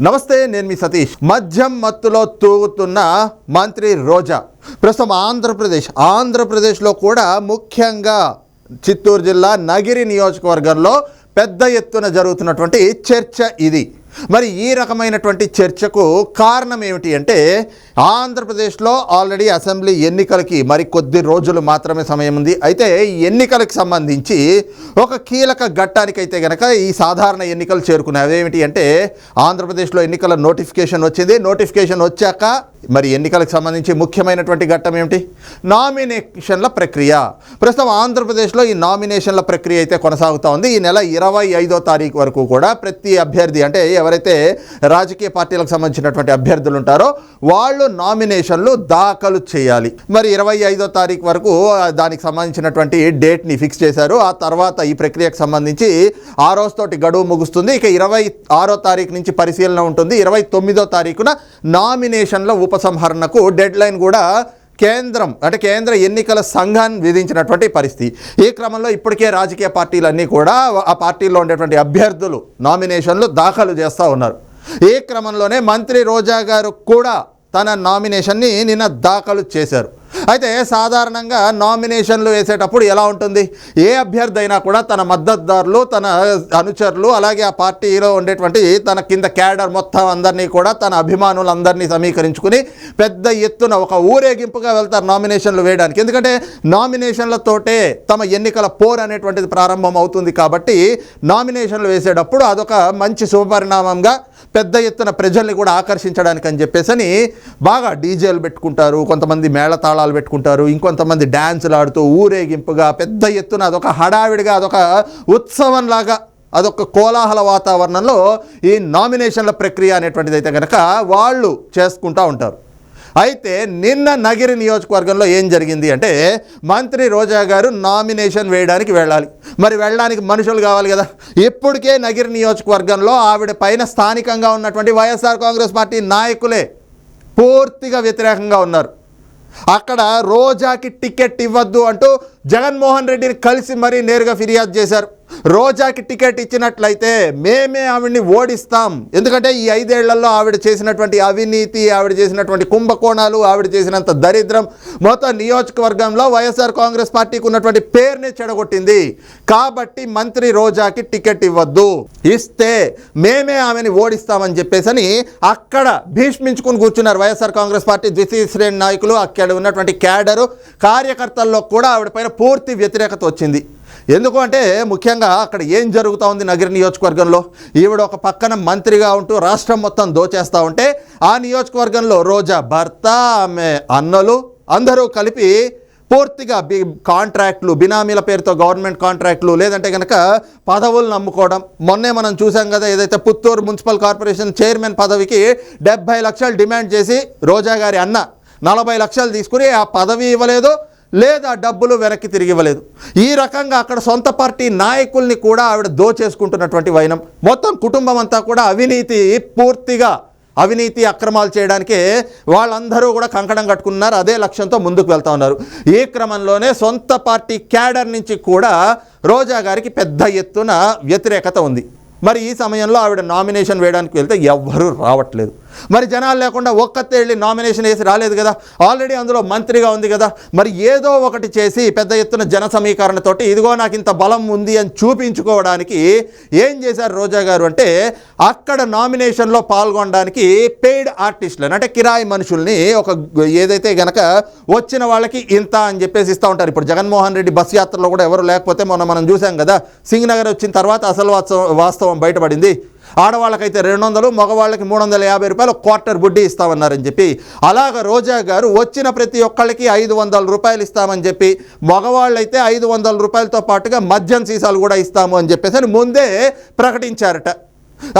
నమస్తే నేను మీ సతీష్. మద్యం మత్తులో తూగుతున్న మంత్రి రోజా. ప్రస్తుతం ఆంధ్రప్రదేశ్ ఆంధ్రప్రదేశ్లో కూడా ముఖ్యంగా చిత్తూరు జిల్లా నగిరి నియోజకవర్గంలో పెద్ద ఎత్తున జరుగుతున్నటువంటి చర్చ ఇది. మరి ఈ రకమైనటువంటి చర్చకు కారణం ఏమిటి అంటే ఆంధ్రప్రదేశ్లో ఆల్రెడీ అసెంబ్లీ ఎన్నికలకి మరి కొద్ది రోజులు మాత్రమే సమయం ఉంది. అయితే ఈ ఎన్నికలకు సంబంధించి ఒక కీలక ఘట్టానికైతే గనక ఈ సాధారణ ఎన్నికలు చేరుకున్నాయి. అదేమిటి అంటే ఆంధ్రప్రదేశ్లో ఎన్నికల నోటిఫికేషన్ వచ్చింది. నోటిఫికేషన్ వచ్చాక మరి ఎన్నికలకు సంబంధించి ముఖ్యమైనటువంటి ఘట్టం ఏమిటి? నామినేషన్ల ప్రక్రియ. ప్రస్తుతం ఆంధ్రప్రదేశ్లో ఈ నామినేషన్ల ప్రక్రియ అయితే కొనసాగుతూ ఉంది. ఈ నెల ఇరవై ఐదో తారీఖు వరకు కూడా ప్రతి అభ్యర్థి అంటే ఎవరైతే రాజకీయ పార్టీలకు సంబంధించినటువంటి అభ్యర్థులు ఉంటారో వాళ్ళు నామినేషన్లు దాఖలు చేయాలి. మరి ఇరవై ఐదో తారీఖు వరకు దానికి సంబంధించినటువంటి డేట్ని ఫిక్స్ చేశారు. ఆ తర్వాత ఈ ప్రక్రియకు సంబంధించి ఆ రోజుతోటి గడువు ముగుస్తుంది. ఇక ఇరవై ఆరో తారీఖు నుంచి పరిశీలన ఉంటుంది. ఇరవై తొమ్మిదో తారీఖున నామినేషన్ల ఉపసంహరణకు డెడ్ లైన్ కూడా కేంద్రం అంటే కేంద్ర ఎన్నికల సంఘాన్ని విధించినటువంటి పరిస్థితి. ఈ క్రమంలో ఇప్పటికే రాజకీయ పార్టీలన్నీ కూడా ఆ పార్టీల్లో ఉండేటువంటి అభ్యర్థులు నామినేషన్లు దాఖలు చేస్తూ ఉన్నారు. ఈ క్రమంలోనే మంత్రి రోజా గారు కూడా తన నామినేషన్ని నిన్న దాఖలు చేశారు. అయితే సాధారణంగా నామినేషన్లు వేసేటప్పుడు ఎలా ఉంటుంది? ఏ అభ్యర్థి అయినా కూడా తన మద్దతుదారులు తన అనుచరులు అలాగే ఆ పార్టీలో ఉండేటువంటి తన కింద క్యాడర్ మొత్తం అందరినీ కూడా తన అభిమానులందరినీ సమీకరించుకుని పెద్ద ఎత్తున ఒక ఊరేగింపుగా వెళ్తారు నామినేషన్లు వేయడానికి. ఎందుకంటే నామినేషన్లతోటే తమ ఎన్నికల పోర్ అనేటువంటిది ప్రారంభం అవుతుంది కాబట్టి నామినేషన్లు వేసేటప్పుడు అదొక మంచి శుభపరిణామంగా పెద్ద ఎత్తున ప్రజల్ని కూడా ఆకర్షించడానికి అని చెప్పేసి బాగా డీజేలు పెట్టుకుంటారు కొంతమంది మేళతాళాలు పెట్టుకుంటారు ఇంకొంతమంది డ్యాన్సులు ఆడుతూ ఊరేగింపుగా పెద్ద ఎత్తున అదొక హడావిడిగా అదొక ఉత్సవంలాగా అదొక కోలాహల వాతావరణంలో ఈ నామినేషన్ల ప్రక్రియ అనేటువంటిది అయితే కనుక వాళ్ళు చేసుకుంటూ ఉంటారు. అయితే నిన్న నగిరి నియోజకవర్గంలో ఏం జరిగింది అంటే మంత్రి రోజా గారు నామినేషన్ వేయడానికి వెళ్ళాలి. మరి వెళ్ళడానికి మనుషులు కావాలి కదా. ఇప్పటికే నగిరి నియోజకవర్గంలో ఆవిడ పైన స్థానికంగా ఉన్నటువంటి వైఎస్ఆర్ కాంగ్రెస్ పార్టీ నాయకులే పూర్తిగా వ్యతిరేకంగా ఉన్నారు. అక్కడ రోజాకి టికెట్ ఇవ్వద్దు అంటూ జగన్మోహన్ రెడ్డిని కలిసి మరీ నేరుగా ఫిర్యాదు చేశారు. రోజాకి టికెట్ ఇచ్చినట్లయితే మేమే ఆవిడ్ని ఓడిస్తాం. ఎందుకంటే ఈ ఐదేళ్ళలో ఆవిడ చేసినటువంటి అవినీతి ఆవిడ చేసినటువంటి కుంభకోణాలు ఆవిడ చేసినంత దరిద్రం మొత్తం నియోజకవర్గంలో వైఎస్ఆర్ కాంగ్రెస్ పార్టీకి ఉన్నటువంటి పేరునే చెడగొట్టింది. కాబట్టి మంత్రి రోజాకి టికెట్ ఇవ్వద్దు. ఇస్తే మేమే ఆమెని ఓడిస్తామని చెప్పేసి అక్కడ భీష్మించుకుని కూర్చున్నారు వైఎస్ఆర్ కాంగ్రెస్ పార్టీ ద్వితీయ శ్రేణి నాయకులు. అక్కడ ఉన్నటువంటి క్యాడరు కార్యకర్తల్లో కూడా ఆవిడ పైన పూర్తి వ్యతిరేకత వచ్చింది. ఎందుకు అంటే ముఖ్యంగా అక్కడ ఏం జరుగుతూ ఉంది నగర నియోజకవర్గంలో? ఈవిడ ఒక పక్కన మంత్రిగా ఉంటూ రాష్ట్రం మొత్తం దోచేస్తూ ఉంటే ఆ నియోజకవర్గంలో రోజా భర్త ఆమె అన్నలు అందరూ కలిపి పూర్తిగా బి కాంట్రాక్ట్లు బినామీల పేరుతో గవర్నమెంట్ కాంట్రాక్ట్లు లేదంటే కనుక పదవులు నమ్ముకోవడం. మొన్నే మనం చూసాం కదా ఏదైతే పుత్తూరు మున్సిపల్ కార్పొరేషన్ చైర్మన్ పదవికి డెబ్బై లక్షలు డిమాండ్ చేసి రోజా గారి అన్న నలభై లక్షలు తీసుకుని ఆ పదవి ఇవ్వలేదు. లేదా డబ్బులు వెనక్కి తిరిగి ఇవ్వలేదు. ఈ రకంగా అక్కడ సొంత పార్టీ నాయకుల్ని కూడా ఆవిడ దోచేసుకుంటున్నటువంటి వైనం. మొత్తం కుటుంబం అంతా కూడా అవినీతి పూర్తిగా అవినీతి అక్రమాలు చేయడానికే వాళ్ళందరూ కూడా కంకణం కట్టుకున్నారు. అదే లక్ష్యంతో ముందుకు వెళ్తా ఉన్నారు. ఈ క్రమంలోనే సొంత పార్టీ క్యాడర్ నుంచి కూడా రోజా గారికి పెద్ద ఎత్తున వ్యతిరేకత ఉంది. మరి ఈ సమయంలో ఆవిడ నామినేషన్ వేయడానికి వెళ్తే ఎవ్వరూ రావట్లేదు. మరి జనాలు లేకుండా ఒక్కతే వెళ్ళి నామినేషన్ వేసి రాలేదు కదా? ఆల్రెడీ అందులో మంత్రిగా ఉంది కదా? మరి ఏదో ఒకటి చేసి పెద్ద ఎత్తున జన సమీకరణతోటి ఇదిగో నాకు ఇంత బలం ఉంది అని చూపించుకోవడానికి ఏం చేశారు రోజా గారు అంటే అక్కడ నామినేషన్లో పాల్గొనడానికి పెయిడ్ ఆర్టిస్టులను అంటే కిరాయి మనుషుల్ని ఒక ఏదైతే గనక వచ్చిన వాళ్ళకి ఇంత అని చెప్పేసి ఇస్తూ ఉంటారు. ఇప్పుడు జగన్మోహన్ రెడ్డి బస్ యాత్రలో కూడా ఎవరు లేకపోతే మొన్న మనం చూసాం కదా? సింగనగర్ వచ్చిన తర్వాత అసలు వాస్తవం వాస్తవం బయటపడింది. ఆడవాళ్ళకైతే రెండు వందలు మగవాళ్ళకి మూడు వందల యాభై రూపాయలు క్వార్టర్ బుడ్డి ఇస్తామన్నారని చెప్పి. అలాగ రోజా గారు వచ్చిన ప్రతి ఒక్కళ్ళకి ఐదు వందల రూపాయలు ఇస్తామని చెప్పి మగవాళ్ళైతే ఐదు వందల రూపాయలతో పాటుగా మద్యం సీసాలు కూడా ఇస్తాము అని చెప్పేసి అని ముందే ప్రకటించారట.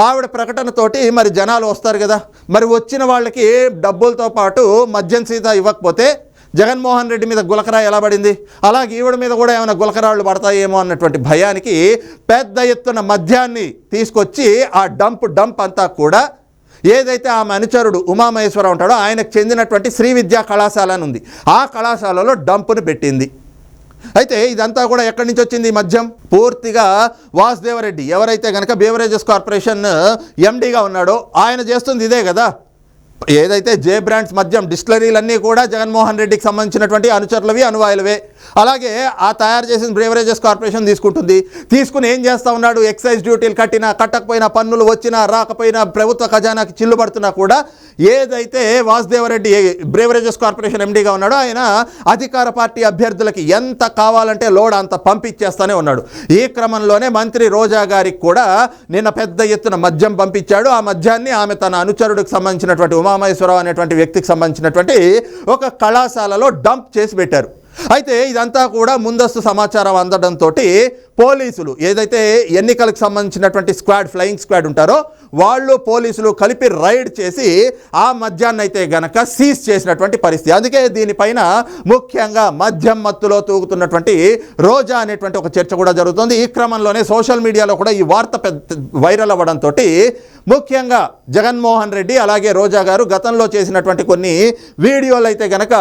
ఆవిడ ప్రకటనతోటి మరి జనాలు వస్తారు కదా మరి వచ్చిన వాళ్ళకి డబ్బులతో పాటు మద్యం సీసా ఇవ్వకపోతే జగన్మోహన్ రెడ్డి మీద గులకరా ఎలా పడింది? అలాగే ఈవిడ మీద కూడా ఏమైనా గులకరాళ్ళు పడతాయేమో అన్నటువంటి భయానికి పెద్ద ఎత్తున మద్యాన్ని తీసుకొచ్చి ఆ డంప్ డంప్ అంతా కూడా ఏదైతే ఆమె అనుచరుడు ఉమామహేశ్వర ఉంటాడో ఆయనకు చెందినటువంటి శ్రీ విద్యా కళాశాల అని ఉంది. ఆ కళాశాలలో డంపును పెట్టింది. అయితే ఇదంతా కూడా ఎక్కడి నుంచి వచ్చింది ఈ మద్యం? పూర్తిగా వాసుదేవరెడ్డి ఎవరైతే కనుక బేవరేజెస్ కార్పొరేషన్ ఎండీగా ఉన్నాడో ఆయన చేస్తుంది ఇదే కదా? ఏదైతే జే బ్రాండ్స్ మద్యం డిస్టిలరీలన్నీ కూడా జగన్మోహన్ రెడ్డికి సంబంధించినటువంటి అనుచరులవి అనువాయులవే. అలాగే ఆ తయారు చేసిన బ్రేవరేజెస్ కార్పొరేషన్ తీసుకుంటుంది. తీసుకుని ఏం చేస్తా ఉన్నాడు? ఎక్సైజ్ డ్యూటీలు కట్టినా కట్టకపోయినా పన్నులు వచ్చినా రాకపోయినా ప్రభుత్వ ఖజానాకి చిల్లు పడుతున్నా కూడా ఏదైతే వాసుదేవరెడ్డి బ్రేవరేజెస్ కార్పొరేషన్ ఎండీగా ఉన్నాడో ఆయన అధికార పార్టీ అభ్యర్థులకి ఎంత కావాలంటే లోడ్ అంత పంపించేస్తానే ఉన్నాడు. ఈ క్రమంలోనే మంత్రి రోజా గారికి కూడా నిన్న పెద్ద ఎత్తున మద్యం పంపించాడు. ఆ మద్యాన్ని ఆమె తన అనుచరుడికి సంబంధించినటువంటి ఉమామహేశ్వరరావు అనేటువంటి వ్యక్తికి సంబంధించినటువంటి ఒక కళాశాలలో డంప్ చేసి పెట్టారు. అయితే ఇదంతా కూడా ముందస్తు సమాచారం అందడంతో పోలీసులు ఏదైతే ఎన్నికలకు సంబంధించినటువంటి స్క్వాడ్ ఫ్లయింగ్ స్క్వాడ్ ఉంటారో వాళ్ళు పోలీసులు కలిపి రైడ్ చేసి ఆ మద్యాన్ని అయితే గనక సీజ్ చేసినటువంటి పరిస్థితి. అందుకే దీనిపైన ముఖ్యంగా మద్యం మత్తులో తూగుతున్నటువంటి రోజా అనేటువంటి ఒక చర్చ కూడా జరుగుతుంది. ఈ క్రమంలోనే సోషల్ మీడియాలో కూడా ఈ వార్త పెద్ద వైరల్ అవ్వడంతో ముఖ్యంగా జగన్మోహన్ రెడ్డి అలాగే రోజా గారు గతంలో చేసినటువంటి కొన్ని వీడియోలు అయితే గనక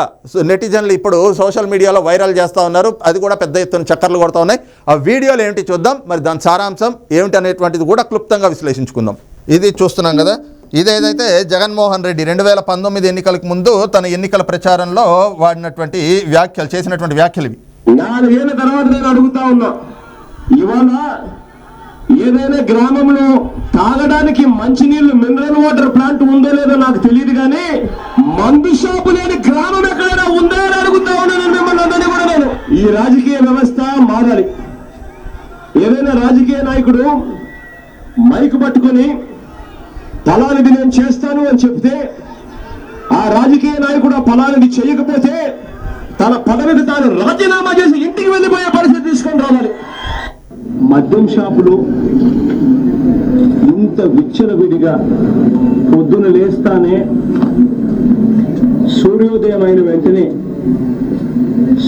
నెటిజన్లు ఇప్పుడు సోషల్ మీడియాలో వైరల్ చేస్తూ ఉన్నారు. అది కూడా పెద్ద ఎత్తున చక్కర్లు కొడుతూ ఉన్నాయి. ఆ వీడియోలు ఏమిటి చూద్దాం. మరి దాని సారాంశం ఏమిటి అనేటువంటిది కూడా క్లుప్తంగా విశ్లేషించుకుందాం. ఇది చూస్తున్నాం కదా. ఇదేదైతే జగన్మోహన్ రెడ్డి రెండు వేల పంతొమ్మిది ఎన్నికలకు ముందు తన ఎన్నికల ప్రచారంలో వాడినటువంటి వ్యాఖ్యలు చేసినటువంటి వ్యాఖ్యలు ఇవి. నాలుగేళ్ళ తర్వాత నేను అడుగుతా ఉన్నా. ఇవాళ ఏదైనా గ్రామంలో తాగడానికి మంచినీళ్ళు మినరల్ వాటర్ ప్లాంట్ ఉందో లేదో నాకు తెలియదు కానీ మందు షాపు లేని గ్రామం ఎక్కడైనా ఉందా అని అడుగుతా ఉన్నాను మిమ్మల్ని అందరినీ కూడా నేను. ఈ రాజకీయ వ్యవస్థ మారాలి. ఏదైనా రాజకీయ నాయకుడు మైకు పట్టుకొని ఫలానిది నేను చేస్తాను అని చెప్తే ఆ రాజకీయ నాయకుడు ఆ ఫలానిది చేయకపోతే తన పదవికి తాను రాజీనామా చేసి ఇంటికి వెళ్ళిపోయే పరిస్థితి తీసుకొని రావాలి. మద్యం షాపులు ఇంత విచ్చలవిడిగా పొద్దున లేస్తానే సూర్యోదయం అయిన వెంటనే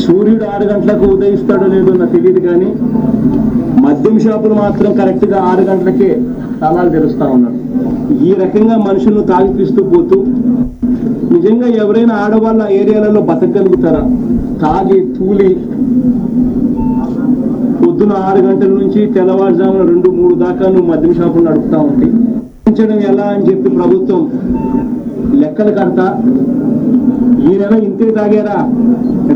సూర్యుడు ఆరు గంటలకు ఉదయిస్తాడో లేదో నాకు తెలియదు కానీ మద్యం షాపులు మాత్రం కరెక్ట్గా ఆరు గంటలకే తాళాలు తెరుస్తా ఉన్నాడు. ఈ రకంగా మనుషులను తాగిపిస్తూ పోతూ నిజంగా ఎవరైనా ఆడవాళ్ళ ఏరియాలలో బతకగలుగుతారా? తాగి తూలి పొద్దున ఆరు గంటల నుంచి తెల్లవారుజామున రెండు మూడు దాకా నువ్వు మద్యం షాపులు నడుపుతా ఉంటే. పెంచడం ఎలా అని చెప్పి ప్రభుత్వం లెక్కలు కడతా. ఈ నెల ఇంతే తాగారా.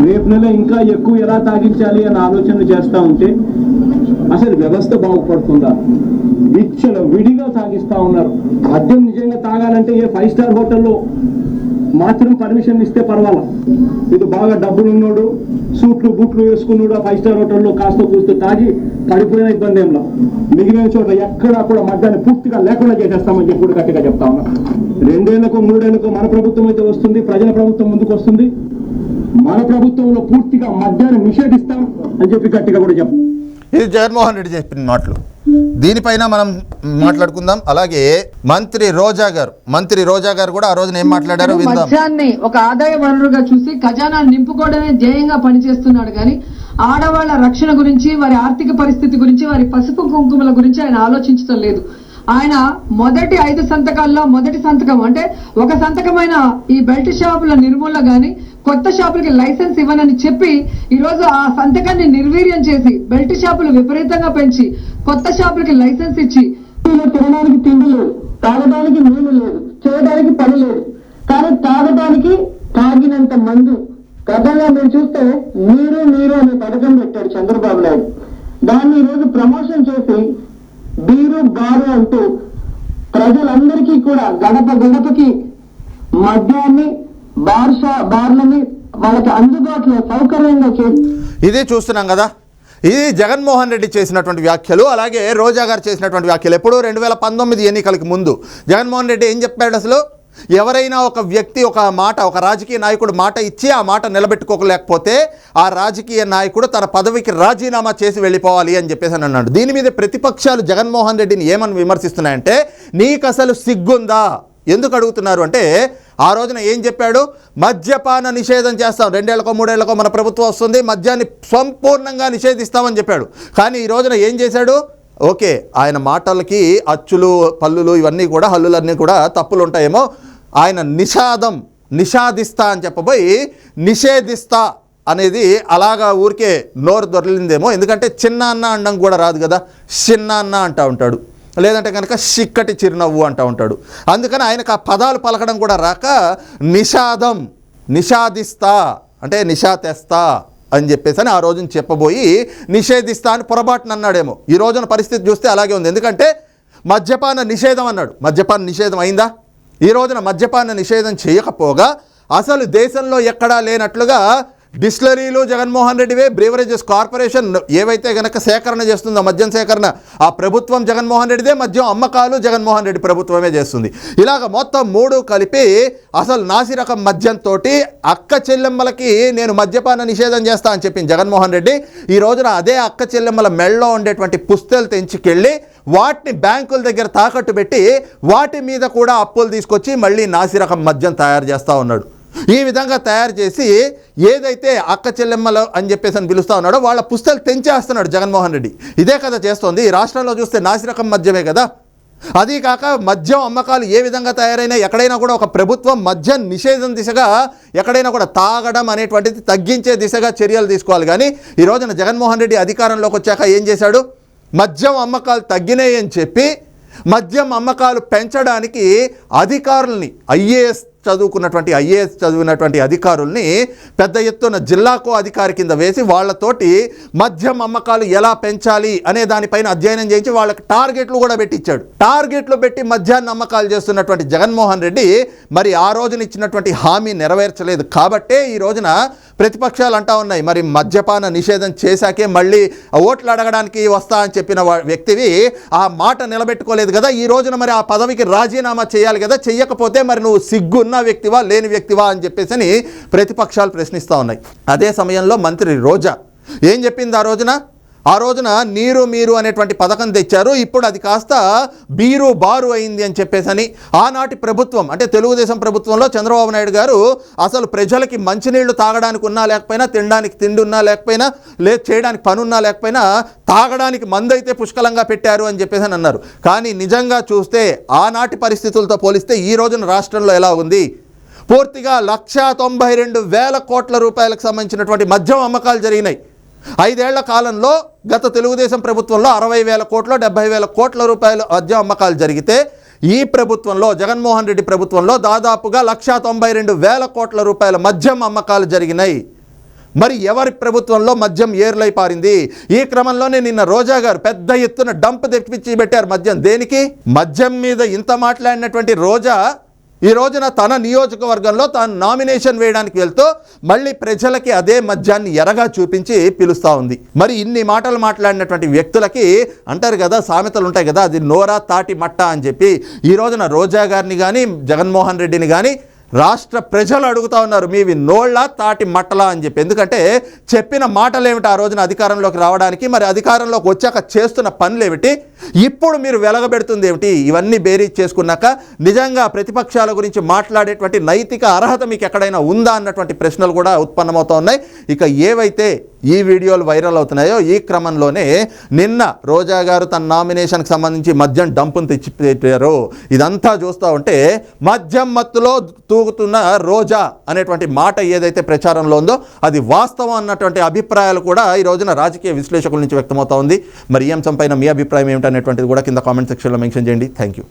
రేపు నెల ఇంకా ఎక్కువ ఎలా తాగించాలి అని ఆలోచనలు చేస్తూ ఉంటే అసలు వ్యవస్థ బాగుపడుతుందా? విచ్చల విడిగా తాగిస్తూ ఉన్నారు. మద్యం నిజంగా తాగాలంటే ఏ ఫైవ్ స్టార్ హోటల్లో మాత్రం పర్మిషన్ ఇస్తే పర్వాలా? ఇది బాగా డబ్బులు ఉన్నోడు సూట్లు బూట్లు వేసుకున్నాడు ఫైవ్ స్టార్ హోటల్లో కాస్త కూస్తూ తాగి పడిపోయిన ఇబ్బంది ఏం మిగిలిన చోట ఎక్కడా కూడా మద్యాన్ని పూర్తిగా లేకుండా చేసేస్తామని చెప్పి గట్టిగా చెప్తా ఉన్నా. రెండేళ్ళకు మూడేళ్ళకు మన ప్రభుత్వం అయితే వస్తుంది ప్రజల ప్రభుత్వం ముందుకు వస్తుంది. మన ప్రభుత్వంలో పూర్తిగా మద్యాన్ని నిషేధిస్తాం అని చెప్పి గట్టిగా కూడా చెప్తాం ఇది జగన్మోహన్ రెడ్డి చెప్పిన మాటలు. దీనిపైన మనం మాట్లాడుకుందాం. అలాగే మంత్రి రోజా గారు మంత్రి రోజా గారు కూడా ఆ రోజున ఏం మాట్లాడారో మద్యాన్ని ఒక ఆదాయ వనరుగా చూసి ఖజానా నింపుకోవడమే ధ్యేయంగా పనిచేస్తున్నాడు కానీ ఆడవాళ్ళ రక్షణ గురించి వారి ఆర్థిక పరిస్థితి గురించి వారి పసుపు కుంకుమల గురించి ఆయన ఆలోచించడం లేదు. ఆయన మొదటి ఐదు సంతకాల్లో మొదటి సంతకం అంటే ఒక సంతకమైన ఈ బెల్ట్ షాపుల నిర్మూలన గాని కొత్త షాపులకి లైసెన్స్ ఇవ్వనని చెప్పి ఈ రోజు ఆ సంతకాన్ని నిర్వీర్యం చేసి బెల్ట్ షాపులు విపరీతంగా పెంచి కొత్త షాపులకి లైసెన్స్ ఇచ్చి తినడానికి తిండి లేదు. తాగడానికి నీళ్ళు లేదు. చేయడానికి పని లేదు. కానీ తాగడానికి తాగినంత మందు. గతంలో మీరు చూస్తే నీరు నీరు అనే పథకం పెట్టాడు చంద్రబాబు నాయుడు. దాన్ని ఈరోజు ప్రమోషన్ చేసి బీరు బారు అంటూ ప్రజలందరికీ కూడా గడప గడపకి మద్యాన్ని బార్ షా బార్లని వాళ్ళకి అందుబాటులో సౌకర్యంగా చేసి ఇదే చూస్తున్నాం కదా. ఇది జగన్మోహన్ రెడ్డి చేసినటువంటి వ్యాఖ్యలు అలాగే రోజా గారు చేసినటువంటి వ్యాఖ్యలు ఎప్పుడు రెండు వేల పంతొమ్మిది ఎన్నికలకు ముందు. జగన్మోహన్ రెడ్డి ఏం చెప్పాడు అసలు? ఎవరైనా ఒక వ్యక్తి ఒక మాట ఒక రాజకీయ నాయకుడు మాట ఇచ్చి ఆ మాట నిలబెట్టుకోలేకపోతే ఆ రాజకీయ నాయకుడు తన పదవికి రాజీనామా చేసి వెళ్ళిపోవాలి అని చెప్పేసి అని అన్నాడు. దీని మీద ప్రతిపక్షాలు జగన్మోహన్ రెడ్డిని ఏమని విమర్శిస్తున్నాయంటే నీకు అసలు సిగ్గుందా? ఎందుకు అడుగుతున్నారు అంటే ఆ రోజున ఏం చెప్పాడు? మద్యపాన నిషేధం చేస్తాం. రెండేళ్ళకో మూడేళ్ళకో మన ప్రభుత్వం వస్తుంది. మద్యాన్ని సంపూర్ణంగా నిషేధిస్తామని చెప్పాడు. కానీ ఈ రోజున ఏం చేశాడు? ఓకే ఆయన మాటలకి అచ్చులు పల్లులు ఇవన్నీ కూడా హల్లులన్నీ కూడా తప్పులు ఉంటాయేమో ఆయన నిషాదం నిషాదిస్తా అని చెప్పబోయి నిషేధిస్తా అనేది అలాగా ఊరికే నోరు దొరలిందేమో ఎందుకంటే చిన్న అన్న అండం కూడా రాదు కదా. చిన్న అన్న అంటూ ఉంటాడు. లేదంటే కనుక చిక్కటి చిరునవ్వు అంటూ ఉంటాడు. అందుకని ఆయనకు ఆ పదాలు పలకడం కూడా రాక నిషాదం నిషాదిస్తా అంటే నిషా తెస్తా అని చెప్పేసి అని ఆ రోజున చెప్పబోయి నిషేధిస్తా అని పొరపాటున అన్నాడేమో. ఈ రోజున పరిస్థితి చూస్తే అలాగే ఉంది. ఎందుకంటే మద్యపాన నిషేధం అన్నాడు. మద్యపాన నిషేధం అయిందా? ఈ రోజున మద్యపాన నిషేధం చేయకపోగా అసలు దేశంలో ఎక్కడా లేనట్లుగా డిస్టిలరీలు జగన్మోహన్ రెడ్డివే బ్రీవరేజెస్ కార్పొరేషన్ ఏవైతే గనక సేకరణ చేస్తుందో మద్యం సేకరణ ఆ ప్రభుత్వం జగన్మోహన్ రెడ్డిదే మద్యం అమ్మకాలు జగన్మోహన్ రెడ్డి ప్రభుత్వమే చేస్తుంది. ఇలాగ మొత్తం మూడు కలిపి అసలు నాసిరకం మద్యంతో అక్క చెల్లెమ్మలకి నేను మద్యపాన నిషేధం చేస్తా అని చెప్పింది జగన్మోహన్ రెడ్డి. ఈ రోజున అదే అక్క చెల్లెమ్మల మెళ్ళలో ఉండేటువంటి పుస్తలు తెంచుకెళ్ళి వాటిని బ్యాంకుల దగ్గర తాకట్టు పెట్టి వాటి మీద కూడా అప్పులు తీసుకొచ్చి మళ్ళీ నాసిరకం మద్యం తయారు చేస్తూ ఉన్నాడు. ఈ విధంగా తయారు చేసి ఏదైతే అక్క చెల్లెమ్మలు అని చెప్పేసి అని పిలుస్తా ఉన్నాడో వాళ్ళ పుస్తలు తెంచేస్తున్నాడు జగన్మోహన్ రెడ్డి. ఇదే కదా చేస్తోంది. ఈ రాష్ట్రంలో చూస్తే నాసిరకం మద్యమే కదా? అది కాక మద్యం అమ్మకాలు ఏ విధంగా తయారైనా ఎక్కడైనా కూడా ఒక ప్రభుత్వం మద్యం నిషేధం దిశగా ఎక్కడైనా కూడా తాగడం అనేటువంటిది తగ్గించే దిశగా చర్యలు తీసుకోవాలి. కానీ ఈ రోజున జగన్మోహన్ రెడ్డి అధికారంలోకి వచ్చాక ఏం చేశాడు? మద్యం అమ్మకాలు తగ్గినాయి అని చెప్పి మద్యం అమ్మకాలు పెంచడానికి అధికారుల్ని ఐఏఎస్ చదువుకున్నటువంటి ఐఏఎస్ చదివినటువంటి అధికారుల్ని పెద్ద ఎత్తున జిల్లాకో అధికారి కింద వేసి వాళ్ళతోటి మద్యం అమ్మకాలు ఎలా పెంచాలి అనే దానిపైన అధ్యయనం చేయించి వాళ్ళకి టార్గెట్లు కూడా పెట్టించాడు టార్గెట్లు పెట్టి మద్యాన్ని అమ్మకాలు చేస్తున్నటువంటి జగన్మోహన్ రెడ్డి మరి ఆ రోజున ఇచ్చినటువంటి హామీ నెరవేర్చలేదు. కాబట్టే ఈ రోజున ప్రతిపక్షాలు అంటా ఉన్నాయి. మరి మద్యపాన నిషేధం చేశాకే మళ్ళీ ఓట్లు అడగడానికి వస్తా అని చెప్పిన వ్యక్తివి ఆ మాట నిలబెట్టుకోలేదు కదా. ఈ రోజున మరి ఆ పదవికి రాజీనామా చేయాలి కదా. చెయ్యకపోతే మరి నువ్వు సిగ్గున్న వ్యక్తివా లేని వ్యక్తివా అని చెప్పేసి అని ప్రతిపక్షాలు ప్రశ్నిస్తూ ఉన్నాయి. అదే సమయంలో మంత్రి రోజా ఏం చెప్పింది ఆ రోజున? ఆ రోజున నీరు మీరు అనేటువంటి పథకం తెచ్చారు. ఇప్పుడు అది కాస్త బీరు బారు అయింది అని చెప్పేసని ఆనాటి ప్రభుత్వం అంటే తెలుగుదేశం ప్రభుత్వంలో చంద్రబాబు నాయుడు గారు అసలు ప్రజలకి మంచినీళ్ళు తాగడానికి ఉన్నా లేకపోయినా తినడానికి తిండి ఉన్నా లేకపోయినా లేదు చేయడానికి పనున్నా లేకపోయినా తాగడానికి మందైతే పుష్కలంగా పెట్టారు అని చెప్పేసి అని అన్నారు. కానీ నిజంగా చూస్తే ఆనాటి పరిస్థితులతో పోలిస్తే ఈ రోజున రాష్ట్రంలో ఎలా ఉంది? పూర్తిగా లక్షా తొంభై రెండు వేల కోట్ల రూపాయలకు సంబంధించినటువంటి మద్యం అమ్మకాలు జరిగినాయి. ఐదేళ్ళ కాలంలో గత తెలుగుదేశం ప్రభుత్వంలో అరవై వేల కోట్ల డెబ్బై వేల కోట్ల రూపాయల మద్యం అమ్మకాలు జరిగితే ఈ ప్రభుత్వంలో జగన్మోహన్ రెడ్డి ప్రభుత్వంలో దాదాపుగా లక్షా తొంభై రెండు వేల కోట్ల రూపాయల మద్యం అమ్మకాలు జరిగినాయి. మరి ఎవరి ప్రభుత్వంలో మద్యం ఏర్లై పారింది? ఈ క్రమంలోనే నిన్న రోజా గారు పెద్ద ఎత్తున డంప్ తెప్పించి పెట్టారు మద్యం. దేనికి? మద్యం మీద ఇంత మాట్లాడినటువంటి రోజా ఈ రోజున తన నియోజకవర్గంలో తాను నామినేషన్ వేయడానికి వెళ్తూ మళ్ళీ ప్రజలకి అదే మద్యాన్ని ఎరగా చూపించి పిలుస్తూ ఉంది. మరి ఇన్ని మాటలు మాట్లాడినటువంటి వ్యక్తులకి అంటారు కదా సామెతలు ఉంటాయి కదా అది నోరా తాటి మట్ట అని చెప్పి. ఈ రోజున రోజా గారిని కానీ జగన్మోహన్ రెడ్డిని కానీ రాష్ట్ర ప్రజలు అడుగుతా ఉన్నారు మీవి నోళ్ళ తాటి మట్టలా అని చెప్పి. ఎందుకంటే చెప్పిన మాటలు ఏమిటి ఆ రోజున అధికారంలోకి రావడానికి? మరి అధికారంలోకి వచ్చాక చేస్తున్న పనులు ఏమిటి ఇప్పుడు మీరు వెలగబెడుతుంది ఏమిటి ఇవన్నీ బేరీజ్ చేసుకున్నాక నిజంగా ప్రతిపక్షాల గురించి మాట్లాడేటువంటి నైతిక అర్హత మీకు ఎక్కడైనా ఉందా? అన్నటువంటి ప్రశ్నలు కూడా ఉత్పన్నమవుతా ఉన్నాయి. ఇక ఏవైతే ఈ వీడియోలు వైరల్ అవుతున్నాయో ఈ క్రమంలోనే నిన్న రోజా గారు తన నామినేషన్కి సంబంధించి మద్యం డంపును తెచ్చి పెట్టారు ఇదంతా చూస్తూ ఉంటే మద్యం మత్తులో తూగుతున్న రోజా అనేటువంటి మాట ఏదైతే ప్రచారంలో ఉందో అది వాస్తవం అన్నటువంటి అభిప్రాయాలు కూడా ఈ రోజున రాజకీయ విశ్లేషకుల నుంచి వ్యక్తమవుతా ఉంది. మరి ఈ అంశంపైన మీ అభిప్రాయం ఏమిటనేటువంటిది కూడా కింద కామెంట్ సెక్షన్లో మెన్షన్ చేయండి. Thank you